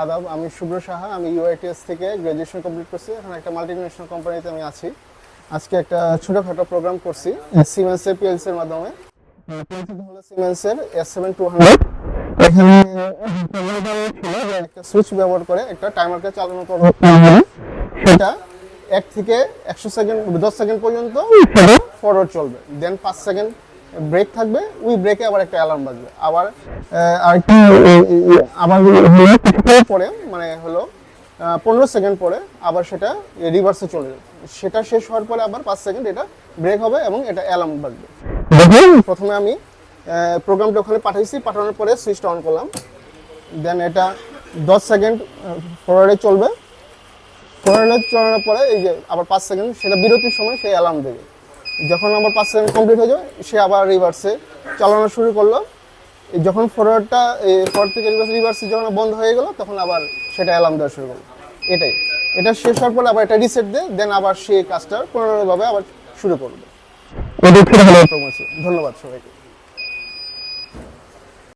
আদাব আমি শুভ্র সাহা, আমি ইউআইটিএস থেকে গ্র্যাজুয়েশন কমপ্লিট করছি। এখন একটা মাল্টিনেশনাল কোম্পানিতে আমি আছি। আজকে একটা ছোটোখাটো প্রোগ্রাম করছি সিমেন্সের পিএলসি এর মাধ্যমে। পিএলসি হলো সিমেন্সের এস সেভেন টু হান্ড্রেড এখানে একটা সুইচ ব্যবহার করে একটা টাইমারকে চালানো করব। সেটা এক থেকে একশো সেকেন্ড দশ সেকেন্ড পর্যন্ত ফরওয়ার্ড চলবে। দেন পাঁচ সেকেন্ড ব্রেক থাকবে ওই ব্রেকে আবার একটা অ্যালার্ম বাজবে। আবার আরেকটা আবার কিছুক্ষণ পরে মানে হলো পনেরো সেকেন্ড পরে আবার সেটা রিভার্সে চলে যাবে। সেটা শেষ হওয়ার পরে আবার পাঁচ সেকেন্ড এটা ব্রেক হবে এবং এটা অ্যালার্ম বাজবে। প্রথমে আমি প্রোগ্রামটা ওখানে পাঠাইছি পাঠানোর পরে সুইচটা অন করলাম। দেন এটা দশ সেকেন্ড ফরওয়ার্ডে চলবে। ফরওয়ার্ডে চলানোর পরে এই যে আবার পাঁচ সেকেন্ড সেটা বিরতির সময় সেই অ্যালার্ম দেবে। যখন আমার পাঁচ সেকেন্ড কমপ্লিট হয়ে যাবে সে আবার রিভার্সে চালানো শুরু করল। যখন ফরওয়ার্ডটা ফরওয়ার্ড থেকে রিভার্স রিভার্সে যখন বন্ধ হয়ে গেল তখন আবার সেটা অ্যালার্ম দেওয়া শুরু করল। এটাই। এটা শেষ হওয়ার পরে আবার এটা রিসেট দেয় দেন আবার সেই কাজটা পুনরায়ভাবে আবার শুরু করবে। ধন্যবাদ সবাইকে।